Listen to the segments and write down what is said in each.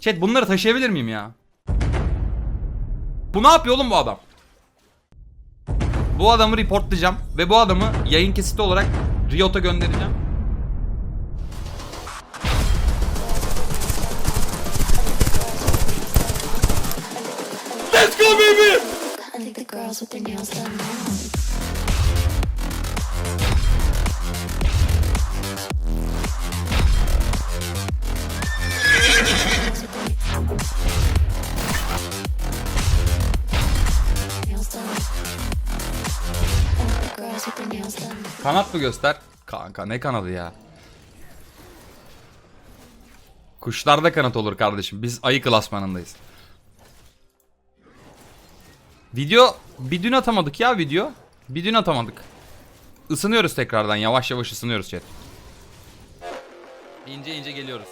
Chat bunları taşıyabilir miyim ya? Bu ne yapıyor oğlum bu adam? Bu adamı reportlayacağım ve bu adamı yayın kesiti olarak Riot'a göndereceğim. Let's go baby! Kanat mı göster? Kanka ne kanadı ya? Kuşlarda kanat olur kardeşim. Biz ayı klasmanındayız. Video bir dün atamadık ya video. Bir dün atamadık. Isınıyoruz tekrardan. Yavaş yavaş ısınıyoruz chat. İnce ince geliyoruz.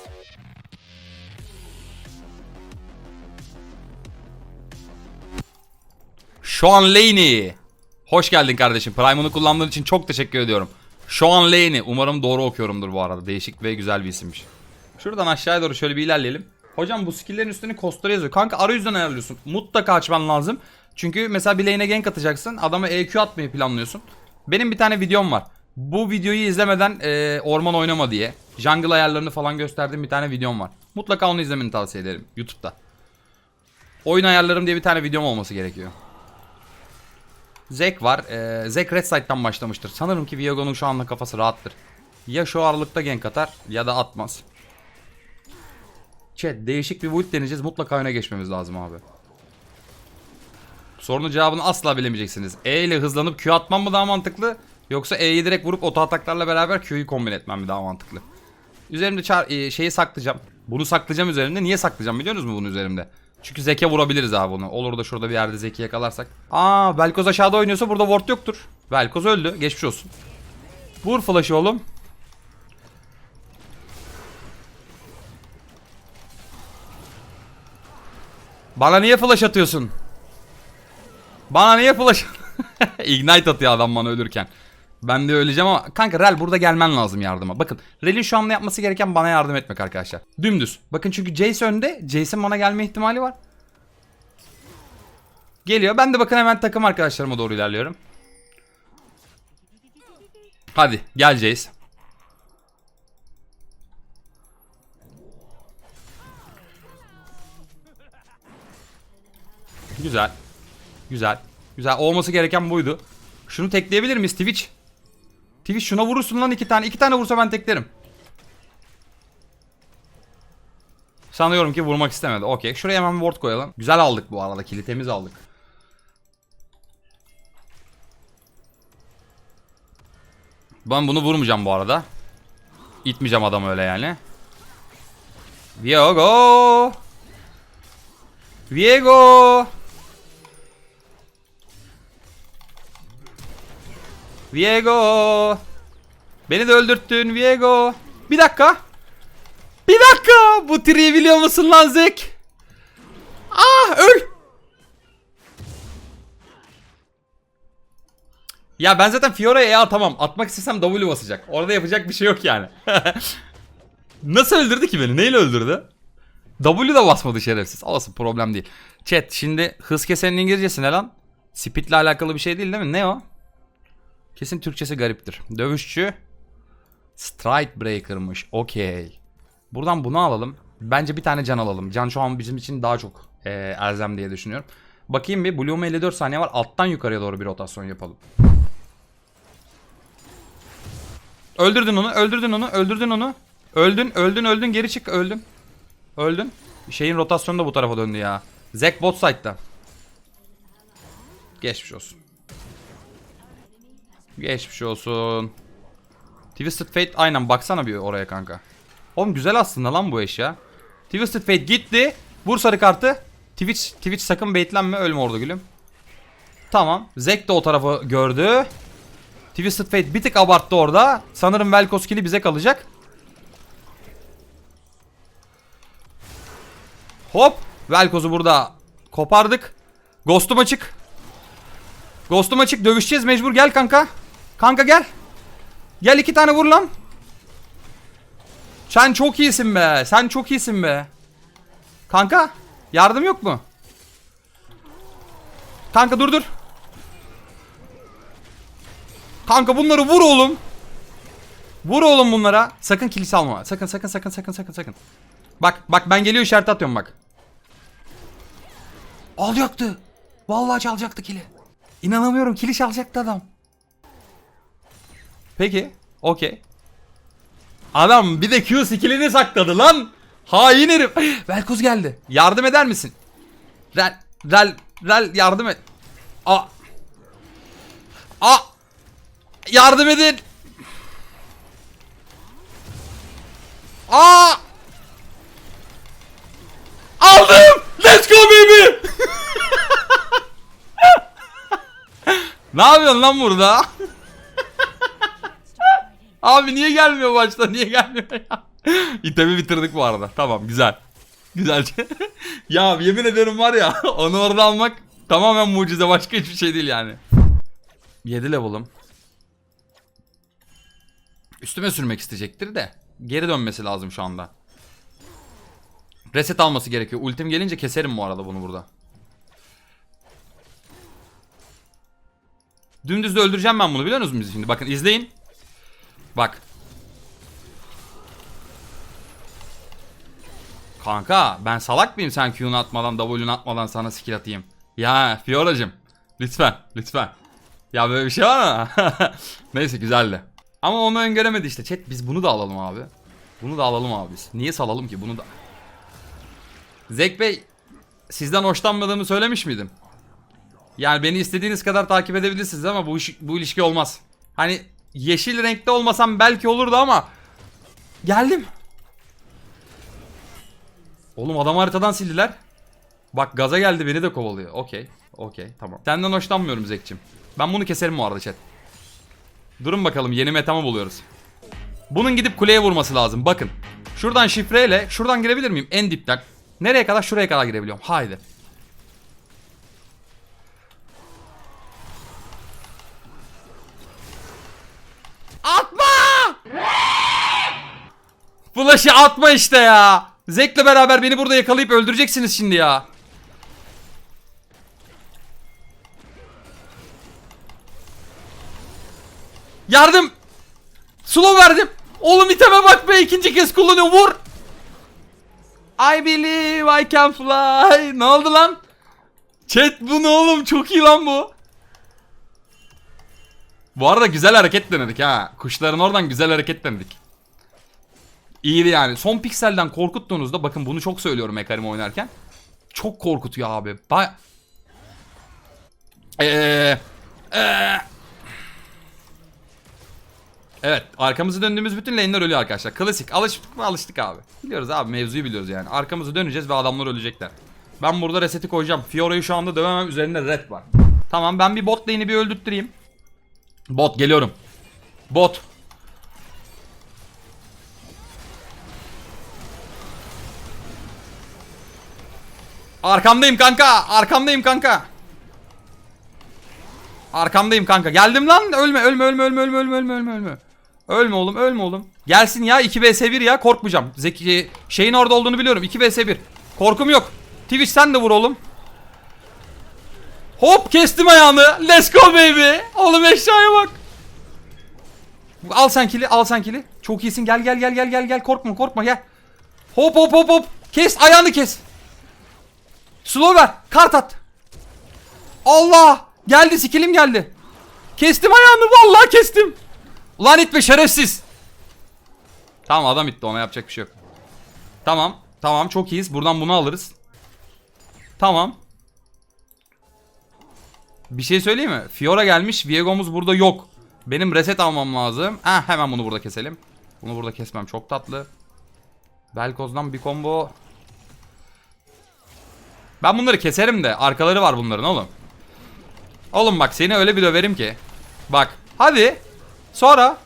Sean Laney. Hoş geldin kardeşim. Prime'ını kullandığın için çok teşekkür ediyorum. Sean Laney. Umarım doğru okuyorumdur bu arada. Değişik ve güzel bir isimmiş. Şuradan aşağıya doğru şöyle bir ilerleyelim. Hocam bu skill'lerin üstüne kostları yazıyor. Kanka arayüzden ayarlıyorsun. Mutlaka açman lazım. Çünkü mesela bir lane'e gank atacaksın. Adama EQ atmayı planlıyorsun. Benim bir tane videom var. Bu videoyu izlemeden e, orman oynama diye. Jungle ayarlarını falan gösterdiğim bir tane videom var. Mutlaka onu izlemeni tavsiye ederim. YouTube'da. Oyun ayarlarım diye bir tane videom olması gerekiyor. Zek var. Ee, Zek Red Side'dan başlamıştır. Sanırım ki Viago'nun şu anda kafası rahattır. Ya şu aralıkta gank atar ya da atmaz. Chat değişik bir build deneyeceğiz. Mutlaka öne geçmemiz lazım abi. Sorunun cevabını asla bilemeyeceksiniz. E ile hızlanıp Q atmam mı daha mantıklı? Yoksa E'yi direkt vurup oto ataklarla beraber Q'yu kombin etmem mi daha mantıklı? Üzerimde e, şeyi saklayacağım. Bunu saklayacağım üzerimde. Niye saklayacağım biliyor musunuz bunu üzerimde? Çünkü Zeke vurabiliriz abi bunu. Olur da şurada bir yerde Zeki yakalarsak. Aa Velkoz aşağıda oynuyorsa burada ward yoktur. Velkoz öldü. Geçmiş olsun. Vur flash'ı oğlum. Bana niye flash atıyorsun? Bana niye flash Ignite atıyor adam bana ölürken. Ben de öleceğim ama kanka Rel burada gelmen lazım yardıma. Bakın Rel'in şu anda yapması gereken bana yardım etmek arkadaşlar. Dümdüz. Bakın çünkü Jace önde. Jace'in bana gelme ihtimali var. Geliyor. Ben de bakın hemen takım arkadaşlarıma doğru ilerliyorum. Hadi gel Jace. Güzel. Güzel. Güzel. Olması gereken buydu. Şunu tekleyebilir miyiz Twitch? Twitch şuna vurursun lan iki tane. İki tane vursa ben teklerim. Sanıyorum ki vurmak istemedi. Okey. Şuraya hemen bir ward koyalım. Güzel aldık bu arada. Kili temiz aldık. Ben bunu vurmayacağım bu arada. İtmeyeceğim adamı öyle yani. Viego. Viego. Viego. Beni de öldürttün Viego. Bir dakika. Bir dakika. Bu triyi biliyor musun lan Zek? Ah öl. Ya ben zaten Fiora'ya E atamam. Atmak istesem W basacak. Orada yapacak bir şey yok yani. Nasıl öldürdü ki beni? Neyle öldürdü? W da basmadı şerefsiz. Olsun problem değil. Chat şimdi hız kesenin İngilizcesi ne lan? Speed'le alakalı bir şey değil değil mi? Ne o? Kesin Türkçesi gariptir. Dövüşçü Strike Breaker'mış. Okey. Buradan bunu alalım. Bence bir tane can alalım. Can şu an bizim için daha çok e, elzem diye düşünüyorum. Bakayım bir. Bloom'a 54 saniye var. Alttan yukarıya doğru bir rotasyon yapalım. Öldürdün onu, öldürdün onu, öldürdün onu. Öldün, öldün, öldün, geri çık, öldün. Öldün. Şeyin rotasyonu da bu tarafa döndü ya. Zack bot side'da. Geçmiş olsun. Geçmiş olsun. Twisted Fate aynen baksana bir oraya kanka. Oğlum güzel aslında lan bu eşya. Twisted Fate gitti. Vur sarı kartı. Twitch, Twitch sakın baitlenme ölme orada gülüm. Tamam. Zek de o tarafı gördü. Twisted Fate bir tık abarttı orada. Sanırım Velkos kill'i bize kalacak. Hop. Velkoz'u burada kopardık. Ghost'um açık. Ghost'um açık. Dövüşeceğiz mecbur. Gel kanka. Kanka gel. Gel iki tane vur lan. Sen çok iyisin be. Sen çok iyisin be. Kanka yardım yok mu? Kanka dur dur. Kanka bunları vur oğlum. Vur oğlum bunlara. Sakın kilise alma. Sakın sakın sakın sakın sakın sakın. Bak bak ben geliyor işaret atıyorum bak. Alacaktı. Vallahi çalacaktı kili. İnanamıyorum kili çalacaktı adam. Peki. Okey. Adam bir de Q skillini sakladı lan. Hain herif. Velkoz geldi. Yardım eder misin? Rel, rel, rel yardım et. A. A. Yardım edin. A. Aldım. Let's go baby. ne yapıyorsun lan burada? Abi niye gelmiyor başta? Niye gelmiyor ya? İtemi bitirdik bu arada. Tamam güzel. Güzel. ya yemin ederim var ya onu orada almak tamamen mucize başka hiçbir şey değil yani. 7 level'ım. Üstüme sürmek isteyecektir de geri dönmesi lazım şu anda. Reset alması gerekiyor. Ultim gelince keserim bu arada bunu burada. Dümdüz de öldüreceğim ben bunu biliyor musunuz şimdi? Bakın izleyin. Bak. Kanka ben salak mıyım sen Q'nu atmadan W'nu atmadan sana skill atayım. Ya Fiora'cım. Lütfen lütfen. Ya böyle bir şey var mı? Neyse güzeldi. Ama onu öngöremedi işte. Chat biz bunu da alalım abi. Bunu da alalım abi biz. Niye salalım ki bunu da? Zek Bey sizden hoşlanmadığımı söylemiş miydim? Yani beni istediğiniz kadar takip edebilirsiniz ama bu bu ilişki olmaz. Hani yeşil renkte olmasam belki olurdu ama geldim. Oğlum adam haritadan sildiler. Bak gaza geldi beni de kovalıyor. Okey. Okey tamam. Senden hoşlanmıyorum Zekçim. Ben bunu keserim bu arada chat. Durun bakalım yeni metamı buluyoruz. Bunun gidip kuleye vurması lazım. Bakın. Şuradan şifreyle şuradan girebilir miyim? En dipten. Nereye kadar? Şuraya kadar girebiliyorum. Haydi. Atma! Flash'ı atma işte ya. Zek'le beraber beni burada yakalayıp öldüreceksiniz şimdi ya. Yardım. Slow verdim. Oğlum iteme bak be ikinci kez kullanıyor vur. I believe I can fly. Ne oldu lan? Chat bu ne oğlum çok iyi lan bu. Bu arada güzel hareket denedik ha. Kuşların oradan güzel hareket denedik. İyiydi yani. Son pikselden korkuttuğunuzda bakın bunu çok söylüyorum Ekarim oynarken. Çok korkutuyor abi. Ba Eee eee Evet arkamızı döndüğümüz bütün lane'ler ölüyor arkadaşlar. Klasik alıştık alıştık abi. Biliyoruz abi mevzuyu biliyoruz yani. Arkamızı döneceğiz ve adamlar ölecekler. Ben burada reseti koyacağım. Fiora'yı şu anda dövemem üzerinde red var. Tamam ben bir bot lane'i bir öldürttüreyim. Bot geliyorum. Bot. Arkamdayım kanka. Arkamdayım kanka. Arkamdayım kanka. Geldim lan. Ölme ölme ölme ölme ölme ölme ölme ölme ölme. Ölme oğlum ölme oğlum. Gelsin ya 2 vs 1 ya korkmayacağım. Zeki şeyin orada olduğunu biliyorum. 2 vs 1. Korkum yok. Twitch sen de vur oğlum. Hop kestim ayağını. Let's go baby. Oğlum eşyaya bak. Al sen kili al sen kili. Çok iyisin gel gel gel gel gel gel korkma korkma gel. Hop hop hop hop. Kes ayağını kes. Slow ver. Kart at. Allah. Geldi skillim geldi. Kestim ayağını vallahi kestim. Ulan itme şerefsiz. Tamam adam itti ona yapacak bir şey yok. Tamam. Tamam çok iyiyiz. Buradan bunu alırız. Tamam. Bir şey söyleyeyim mi? Fiora gelmiş. Viego'muz burada yok. Benim reset almam lazım. Ha hemen bunu burada keselim. Bunu burada kesmem çok tatlı. Velkoz'dan bir combo. Ben bunları keserim de arkaları var bunların oğlum. Oğlum bak seni öyle bir döverim ki. Bak hadi. Sonra.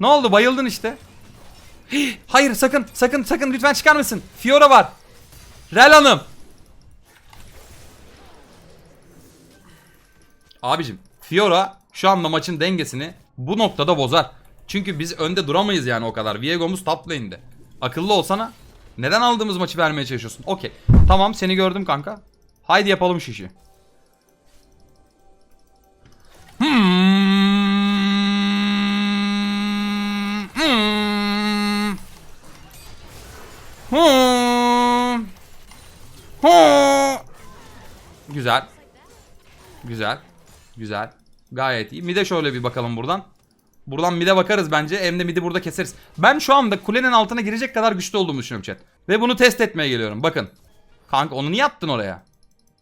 Ne oldu bayıldın işte. Hayır sakın sakın sakın lütfen çıkar mısın? Fiora var. Rel Hanım. Abicim Fiora şu anda maçın dengesini bu noktada bozar. Çünkü biz önde duramayız yani o kadar. Viego'muz top lane'de. Akıllı olsana. Neden aldığımız maçı vermeye çalışıyorsun? Okey. Tamam seni gördüm kanka. Haydi yapalım şu işi. Hmm. Hmm. Hmm. Hmm. Güzel. Güzel. Güzel. Gayet iyi. Mide şöyle bir bakalım buradan. Buradan mide bakarız bence. Hem de midi burada keseriz. Ben şu anda kulenin altına girecek kadar güçlü olduğumu düşünüyorum chat. Ve bunu test etmeye geliyorum. Bakın. Kanka onu niye attın oraya?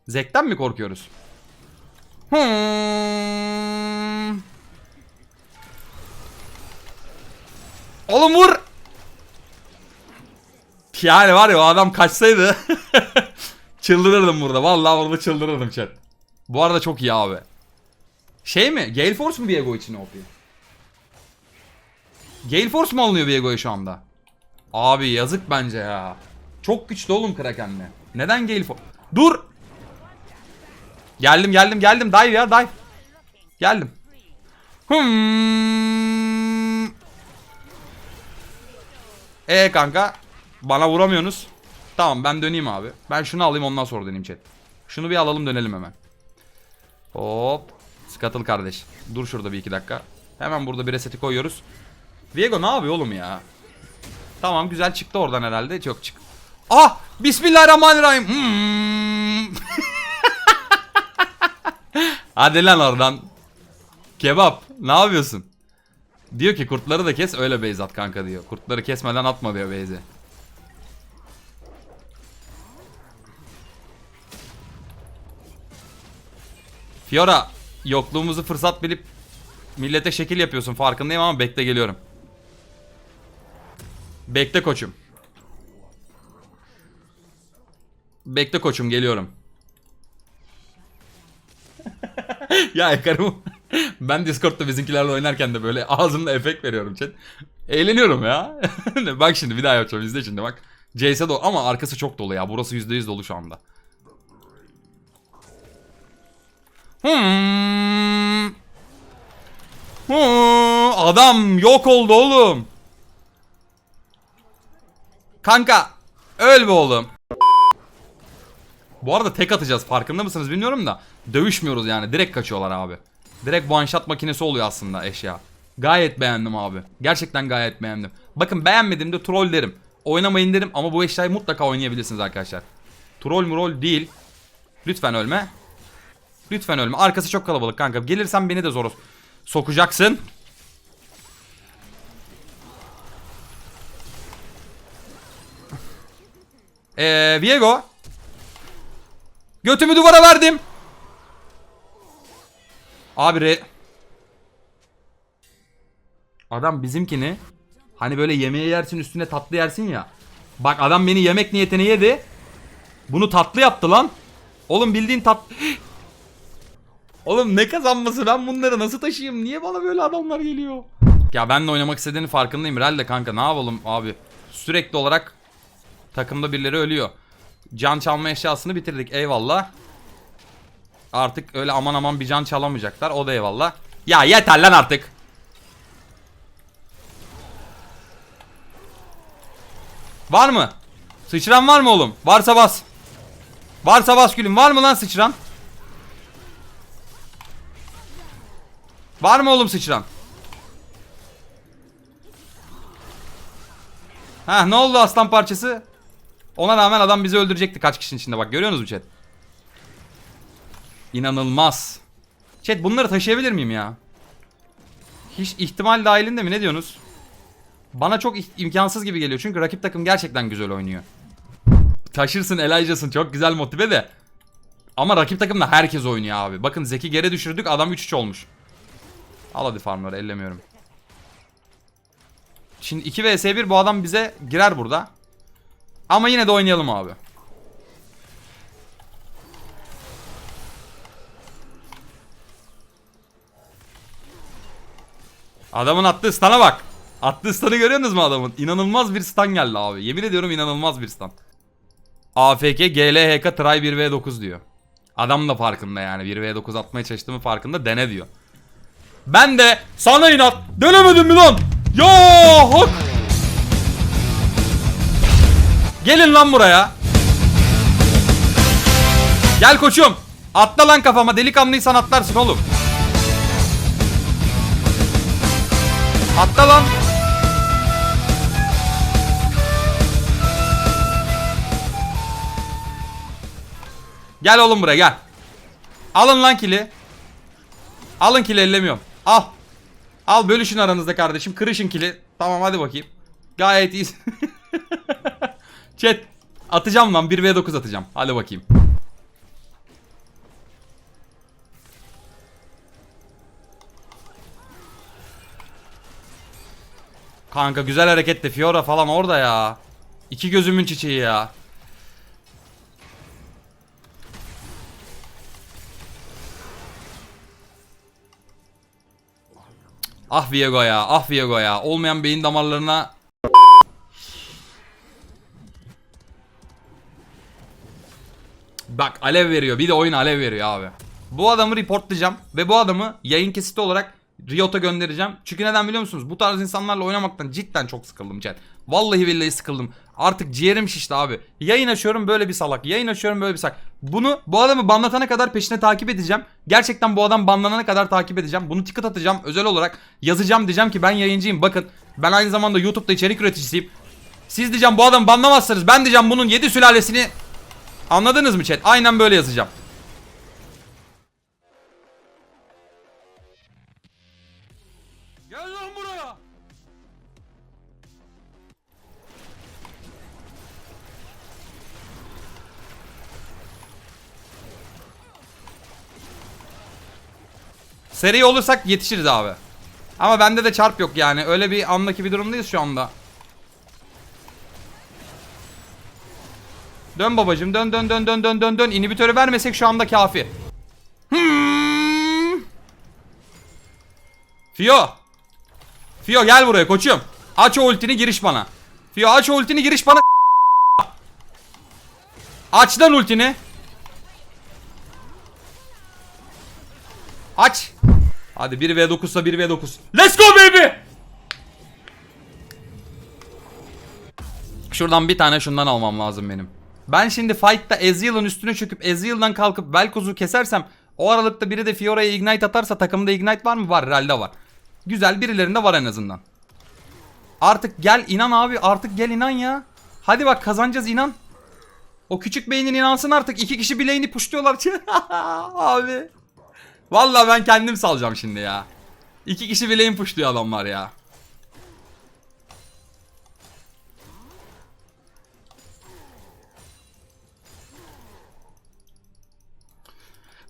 Zekten mi korkuyoruz? Hmm. Oğlum vur. Yani var ya o adam kaçsaydı çıldırırdım burada. Vallahi burada çıldırırdım chat. Bu arada çok iyi abi. Şey mi? Gale Force mu Viego için OP? Gale Force mu alınıyor Viego'ya şu anda? Abi yazık bence ya. Çok güçlü oğlum Kraken'le. Neden Gale Force? Dur! Geldim geldim geldim. Dive ya dive. Geldim. Hmm. E kanka. Bana vuramıyorsunuz. Tamam ben döneyim abi. Ben şunu alayım ondan sonra döneyim chat. Şunu bir alalım dönelim hemen. Hop. Scuttle kardeş. Dur şurada bir iki dakika. Hemen burada bir reseti koyuyoruz. Viego ne yapıyor oğlum ya? Tamam güzel çıktı oradan herhalde. Çok çık. Ah! Bismillahirrahmanirrahim. Hmm. Hadi lan oradan. Kebap. Ne yapıyorsun? Diyor ki kurtları da kes öyle base at kanka diyor. Kurtları kesmeden atma diyor base'e. Fiora yokluğumuzu fırsat bilip millete şekil yapıyorsun farkındayım ama bekle geliyorum. Bekle koçum. Bekle koçum geliyorum. ya yakarım. ben Discord'da bizimkilerle oynarken de böyle ağzımla efekt veriyorum chat. Eğleniyorum ya. bak şimdi bir daha yapacağım izle şimdi bak. CS dolu ama arkası çok dolu ya. Burası %100 dolu şu anda. Hmm. Hmm, Adam yok oldu oğlum. Kanka öl be oğlum. Bu arada tek atacağız farkında mısınız bilmiyorum da dövüşmüyoruz yani direkt kaçıyorlar abi. Direkt one shot makinesi oluyor aslında eşya. Gayet beğendim abi. Gerçekten gayet beğendim. Bakın beğenmediğimde troll derim. Oynamayın derim ama bu eşyayı mutlaka oynayabilirsiniz arkadaşlar. Troll murol değil. Lütfen ölme. Lütfen ölme. Arkası çok kalabalık kanka. Gelirsen beni de zor sokacaksın. Eee Viego. Götümü duvara verdim. Abi re... Adam bizimkini hani böyle yemeği yersin üstüne tatlı yersin ya. Bak adam beni yemek niyetine yedi. Bunu tatlı yaptı lan. Oğlum bildiğin tat... Oğlum ne kazanması ben bunları nasıl taşıyayım? Niye bana böyle adamlar geliyor? Ya benle oynamak istediğini farkındayım. Rel de kanka ne yapalım abi? Sürekli olarak takımda birileri ölüyor. Can çalma eşyasını bitirdik eyvallah. Artık öyle aman aman bir can çalamayacaklar. O da eyvallah. Ya yeter lan artık. Var mı? Sıçran var mı oğlum? Varsa bas. Varsa bas gülüm. Var mı lan sıçran? Var mı oğlum sıçran? Ha ne oldu aslan parçası? Ona rağmen adam bizi öldürecekti kaç kişinin içinde bak görüyorsunuz mu chat? İnanılmaz. Chat bunları taşıyabilir miyim ya? Hiç ihtimal dahilinde mi ne diyorsunuz? Bana çok imkansız gibi geliyor çünkü rakip takım gerçekten güzel oynuyor. Taşırsın Elijah'sın çok güzel motive de. Ama rakip takımda herkes oynuyor abi. Bakın Zeki geri düşürdük adam 3-3 olmuş. Al hadi farmları ellemiyorum. Şimdi 2 vs 1 bu adam bize girer burada. Ama yine de oynayalım abi. Adamın attığı stun'a bak. Attığı stun'ı görüyorsunuz mu adamın? İnanılmaz bir stun geldi abi. Yemin ediyorum inanılmaz bir stun. AFK GLHK try 1v9 diyor. Adam da farkında yani 1v9 atmaya çalıştığımı farkında dene diyor. Ben de sana inat denemedim mi lan? Ya hak. Gelin lan buraya. Gel koçum. Atla lan kafama. Delikanlıysan atlarsın oğlum. Atla lan. Gel oğlum buraya gel. Alın lan kili. Alın kili ellemiyorum. Al. Al bölüşün aranızda kardeşim. Kırışın kili. Tamam hadi bakayım. Gayet iyisin. Chat. Atacağım lan 1v9 atacağım. Hadi bakayım. Kanka güzel hareketti Fiora falan orada ya. İki gözümün çiçeği ya. Ah Viego ya, ah Viego ya. Olmayan beyin damarlarına Bak alev veriyor. Bir de oyun alev veriyor abi. Bu adamı reportlayacağım ve bu adamı yayın kesiti olarak Riot'a göndereceğim. Çünkü neden biliyor musunuz? Bu tarz insanlarla oynamaktan cidden çok sıkıldım chat. Vallahi billahi sıkıldım. Artık ciğerim şişti abi. Yayın açıyorum böyle bir salak. Yayın açıyorum böyle bir salak. Bunu bu adamı banlatana kadar peşine takip edeceğim. Gerçekten bu adam banlanana kadar takip edeceğim. Bunu ticket atacağım özel olarak. Yazacağım diyeceğim ki ben yayıncıyım. Bakın ben aynı zamanda YouTube'da içerik üreticisiyim. Siz diyeceğim bu adam banlamazsınız. Ben diyeceğim bunun 7 sülalesini Anladınız mı chat? Aynen böyle yazacağım. Seri olursak yetişiriz abi. Ama bende de çarp yok yani. Öyle bir andaki bir durumdayız şu anda. Dön babacım dön dön dön dön dön dön dön. İnhibitörü vermesek şu anda kafi. Hmm. Fio. Fio gel buraya koçum. Aç o ultini giriş bana. Fio aç o ultini giriş bana. Aç lan ultini. Aç. Hadi 1v9'sa 1v9. Let's go baby. Şuradan bir tane şundan almam lazım benim. Ben şimdi fight'ta Ezreal'ın üstüne çöküp Ezreal'dan kalkıp Velkoz'u kesersem o aralıkta biri de Fiora'ya ignite atarsa takımda ignite var mı? Var. Real'de var. Güzel birilerinde var en azından. Artık gel inan abi artık gel inan ya. Hadi bak kazanacağız inan. O küçük beynin inansın artık. iki kişi bileğini puşluyorlar. abi. Vallahi ben kendim salacağım şimdi ya. İki kişi bileğin puşluyor adamlar ya.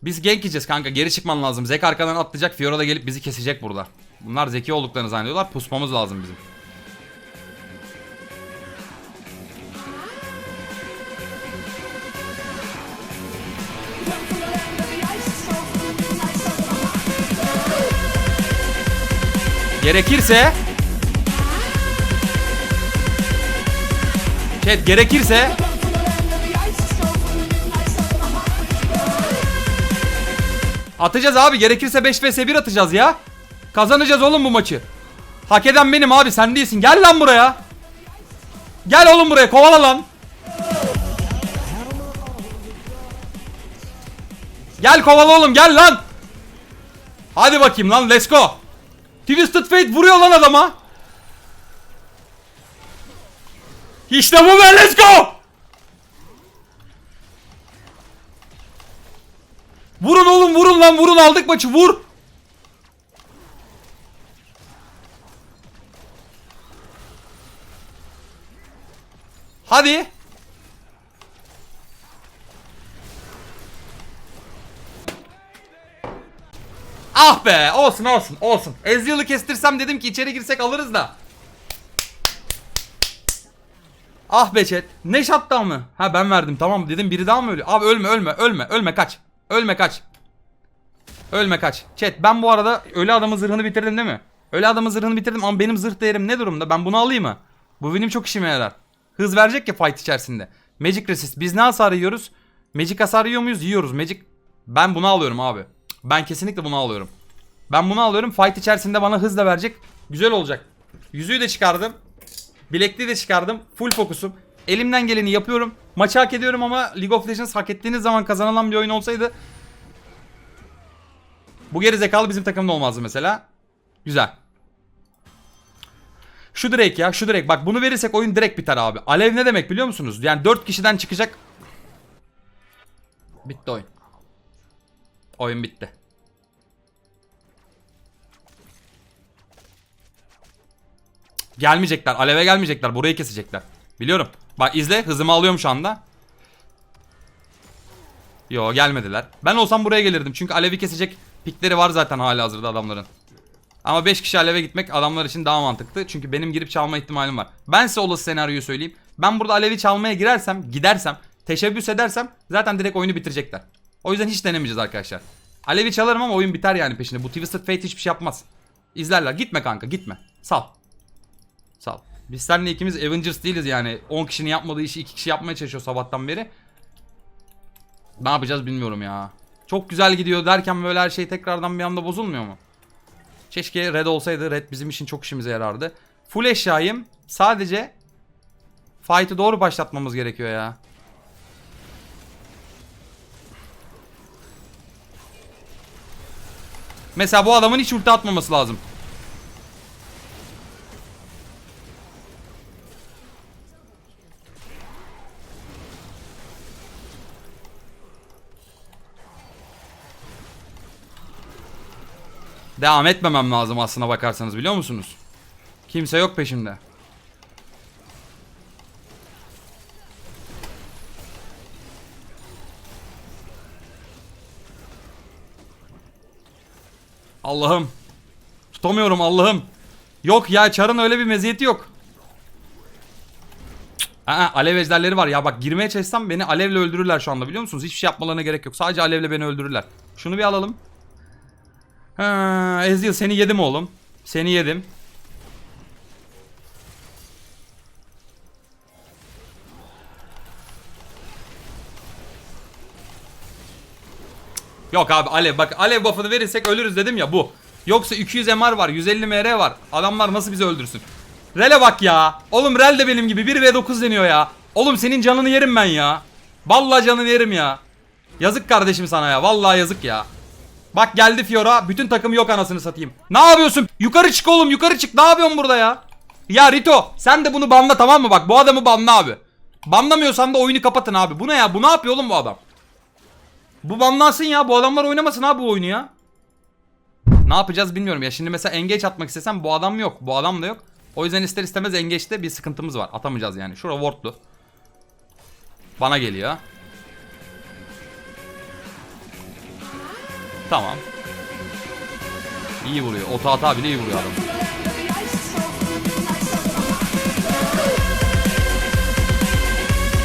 Biz gank kanka. Geri çıkman lazım. Zek arkadan atlayacak. Fiora da gelip bizi kesecek burada. Bunlar zeki olduklarını zannediyorlar. Pusmamız lazım bizim. Gerekirse Chat gerekirse Atacağız abi gerekirse 5 vs 1 atacağız ya. Kazanacağız oğlum bu maçı. Hak eden benim abi sen değilsin. Gel lan buraya. Gel oğlum buraya kovala lan. Gel kovala oğlum gel lan. Hadi bakayım lan let's go. Twisted Fate vuruyor lan adama. İşte bu be let's go. Vurun oğlum vurun lan vurun aldık maçı vur. Hadi. Ah be olsun olsun olsun. Ezreal'ı kestirsem dedim ki içeri girsek alırız da. Ah be chat. Ne shutdown mı? Ha ben verdim tamam dedim biri daha mı ölüyor? Abi ölme ölme ölme ölme kaç. Ölme kaç. Ölme kaç. Chat ben bu arada ölü adamın zırhını bitirdim değil mi? Ölü adamın zırhını bitirdim ama benim zırh değerim ne durumda? Ben bunu alayım mı? Bu benim çok işime yarar. Hız verecek ya fight içerisinde. Magic resist. Biz ne hasar yiyoruz? Magic hasar yiyor muyuz? Yiyoruz. Magic. Ben bunu alıyorum abi. Ben kesinlikle bunu alıyorum. Ben bunu alıyorum. Fight içerisinde bana hız da verecek. Güzel olacak. Yüzüğü de çıkardım. Bilekliği de çıkardım. Full fokusum. Elimden geleni yapıyorum. Maçı hak ediyorum ama League of Legends hak ettiğiniz zaman kazanılan bir oyun olsaydı bu geri zekalı bizim takımda olmazdı mesela. Güzel. Şu direkt ya şu direkt. Bak bunu verirsek oyun direkt biter abi. Alev ne demek biliyor musunuz? Yani 4 kişiden çıkacak. Bitti oyun. Oyun bitti. Gelmeyecekler. Aleve gelmeyecekler. Burayı kesecekler. Biliyorum. Bak izle. Hızımı alıyorum şu anda. Yo gelmediler. Ben olsam buraya gelirdim. Çünkü alevi kesecek pikleri var zaten hala hazırda adamların. Ama 5 kişi aleve gitmek adamlar için daha mantıklı. Çünkü benim girip çalma ihtimalim var. Ben size olası senaryoyu söyleyeyim. Ben burada alevi çalmaya girersem, gidersem, teşebbüs edersem zaten direkt oyunu bitirecekler. O yüzden hiç denemeyeceğiz arkadaşlar. Alevi çalarım ama oyun biter yani peşinde. Bu Twisted Fate hiçbir şey yapmaz. İzlerler. Gitme kanka gitme. Sal. Sal. Biz seninle ikimiz Avengers değiliz yani. 10 kişinin yapmadığı işi 2 kişi yapmaya çalışıyor sabahtan beri. Ne yapacağız bilmiyorum ya. Çok güzel gidiyor derken böyle her şey tekrardan bir anda bozulmuyor mu? Keşke red olsaydı. Red bizim için çok işimize yarardı. Full eşyayım. Sadece fight'ı doğru başlatmamız gerekiyor ya. Mesela bu adamın hiç ulti atmaması lazım. Devam etmemem lazım aslına bakarsanız biliyor musunuz? Kimse yok peşimde. Allah'ım. Tutamıyorum Allah'ım. Yok ya çarın öyle bir meziyeti yok. Aa, alev ejderleri var ya bak girmeye çalışsam beni alevle öldürürler şu anda biliyor musunuz? Hiçbir şey yapmalarına gerek yok. Sadece alevle beni öldürürler. Şunu bir alalım. Ha, Ezreal seni yedim oğlum. Seni yedim. Yok abi alev bak alev buff'ını verirsek ölürüz dedim ya bu. Yoksa 200 MR var 150 MR var. Adamlar nasıl bizi öldürsün? Rel'e bak ya. Oğlum Rel de benim gibi 1v9 deniyor ya. Oğlum senin canını yerim ben ya. Vallahi canını yerim ya. Yazık kardeşim sana ya. Vallahi yazık ya. Bak geldi Fiora. Bütün takım yok anasını satayım. Ne yapıyorsun? Yukarı çık oğlum yukarı çık. Ne yapıyorsun burada ya? Ya Rito sen de bunu banla tamam mı? Bak bu adamı banla abi. Banlamıyorsan da oyunu kapatın abi. Bu ne ya? Bu ne yapıyor oğlum bu adam? Bu banlansın ya. Bu adamlar oynamasın abi bu oyunu ya. Ne yapacağız bilmiyorum ya. Şimdi mesela engage atmak istesem bu adam yok. Bu adam da yok. O yüzden ister istemez engage'de bir sıkıntımız var. Atamayacağız yani. Şura wardlu. Bana geliyor. Tamam. İyi vuruyor. Ota ata bile iyi vuruyor adam.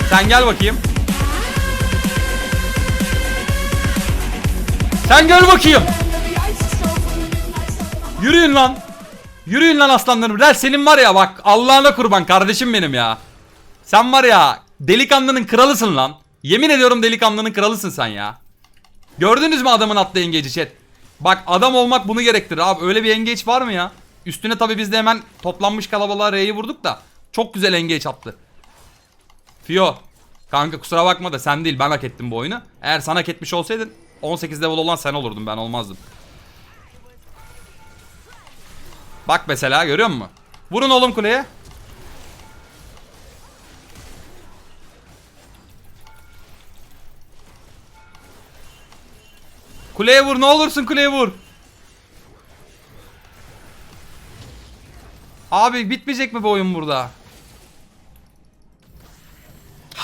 Sen gel bakayım. Sen gel bakayım. Yürüyün lan. Yürüyün lan aslanlarım. Rel senin var ya bak Allah'ına kurban kardeşim benim ya. Sen var ya delikanlının kralısın lan. Yemin ediyorum delikanlının kralısın sen ya. Gördünüz mü adamın attığı engage'i chat? Bak adam olmak bunu gerektirir abi. Öyle bir engage var mı ya? Üstüne tabi biz de hemen toplanmış kalabalığa R'yi vurduk da. Çok güzel engage attı. Fio. Kanka kusura bakma da sen değil ben hak ettim bu oyunu. Eğer sana hak etmiş olsaydın 18 level olan sen olurdun ben olmazdım. Bak mesela görüyor musun? Vurun oğlum kuleye. Kuleye vur ne olursun kuleye vur. Abi bitmeyecek mi bu oyun burada?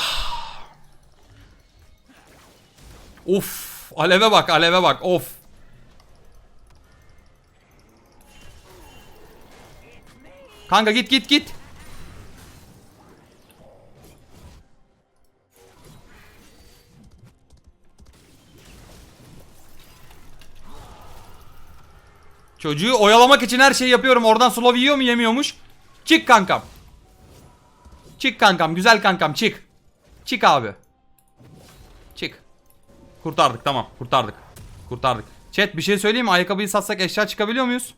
of, aleve bak, aleve bak. Of. Kanka git git git. Çocuğu oyalamak için her şeyi yapıyorum. Oradan slow yiyor mu yemiyormuş. Çık kankam. Çık kankam. Güzel kankam çık. Çık abi. Kurtardık tamam. Kurtardık. Kurtardık. Chat bir şey söyleyeyim mi? Ayakkabıyı satsak eşya çıkabiliyor muyuz?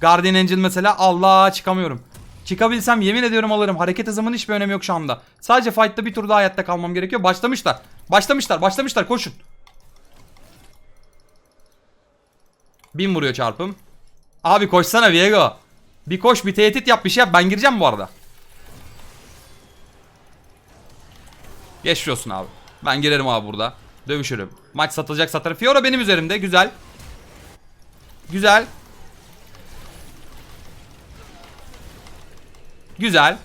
Guardian Angel mesela Allah çıkamıyorum. Çıkabilsem yemin ediyorum alırım. Hareket hızımın hiçbir önemi yok şu anda. Sadece fight'ta bir tur daha hayatta kalmam gerekiyor. Başlamışlar. Başlamışlar. Başlamışlar. Koşun. Bin vuruyor çarpım. Abi koşsana Viego. Bir koş bir tehdit yap bir şey yap. Ben gireceğim bu arada. Geçiyorsun abi. Ben girerim abi burada. Dövüşürüm. Maç satılacak satarım. Fiora benim üzerimde. Güzel. Güzel. Güzel.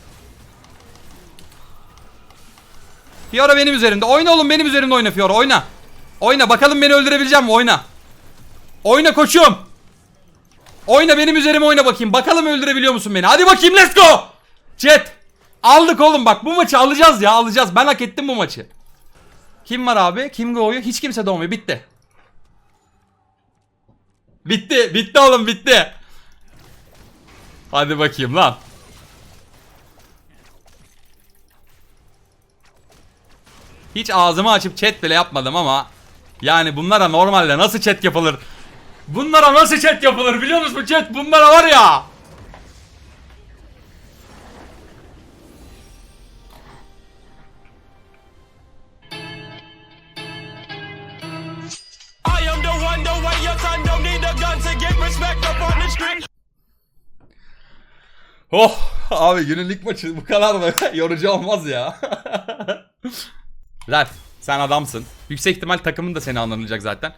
Fiora benim üzerimde. Oyna oğlum benim üzerimde oyna Fiora. Oyna. Oyna bakalım beni öldürebileceğim mi? Oyna. Oyna koçum. Oyna benim üzerime oyna bakayım. Bakalım öldürebiliyor musun beni? Hadi bakayım let's go. Chat. Aldık oğlum bak bu maçı alacağız ya alacağız. Ben hak ettim bu maçı. Kim var abi? Kim doğuyor? Hiç kimse doğmuyor. Bitti. Bitti. Bitti oğlum bitti. Hadi bakayım lan. Hiç ağzımı açıp chat bile yapmadım ama yani bunlara normalde nasıl chat yapılır? Bunlara nasıl chat yapılır biliyor musun chat? Bunlara var ya. Oh abi günün maçı bu kadar da yorucu olmaz ya. Ralf sen adamsın. Yüksek ihtimal takımın da seni anlanacak zaten.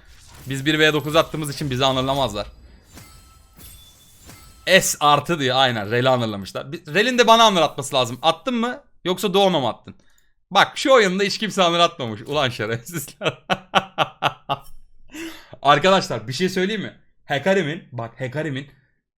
Biz 1v9 attığımız için bizi anlamazlar. S artı diye aynen Rel'i anırlamışlar. Rel'in de bana anlatması lazım. Attın mı yoksa doğma mı attın? Bak şu oyunda hiç kimse anlatmamış. Ulan şerefsizler. Arkadaşlar bir şey söyleyeyim mi? Hekarim'in bak Hekarim'in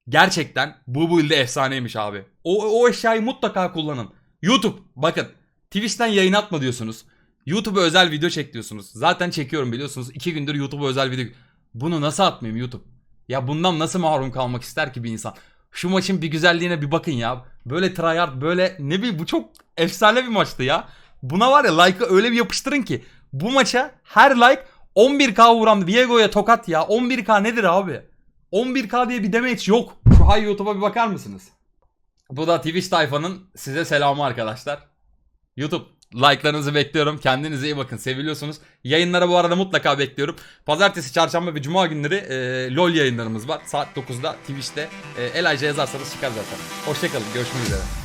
gerçekten bu build'de efsaneymiş abi. O, o eşyayı mutlaka kullanın. YouTube bakın Twitch'ten yayın atma diyorsunuz. YouTube'a özel video çek diyorsunuz. Zaten çekiyorum biliyorsunuz. iki gündür YouTube'a özel video. Bunu nasıl atmayayım YouTube? Ya bundan nasıl mahrum kalmak ister ki bir insan? Şu maçın bir güzelliğine bir bakın ya. Böyle tryhard böyle ne bileyim bu çok efsane bir maçtı ya. Buna var ya like'ı öyle bir yapıştırın ki. Bu maça her like 11k vuran Diego'ya tokat ya. 11k nedir abi? 11k diye bir damage yok. Şu hay YouTube'a bir bakar mısınız? Bu da Twitch tayfanın size selamı arkadaşlar. YouTube like'larınızı bekliyorum. Kendinize iyi bakın. Seviliyorsunuz. Yayınlara bu arada mutlaka bekliyorum. Pazartesi, çarşamba ve cuma günleri e, LoL yayınlarımız var. Saat 9'da Twitch'te. E, Elijah yazarsanız çıkar zaten. Hoşçakalın. Görüşmek üzere.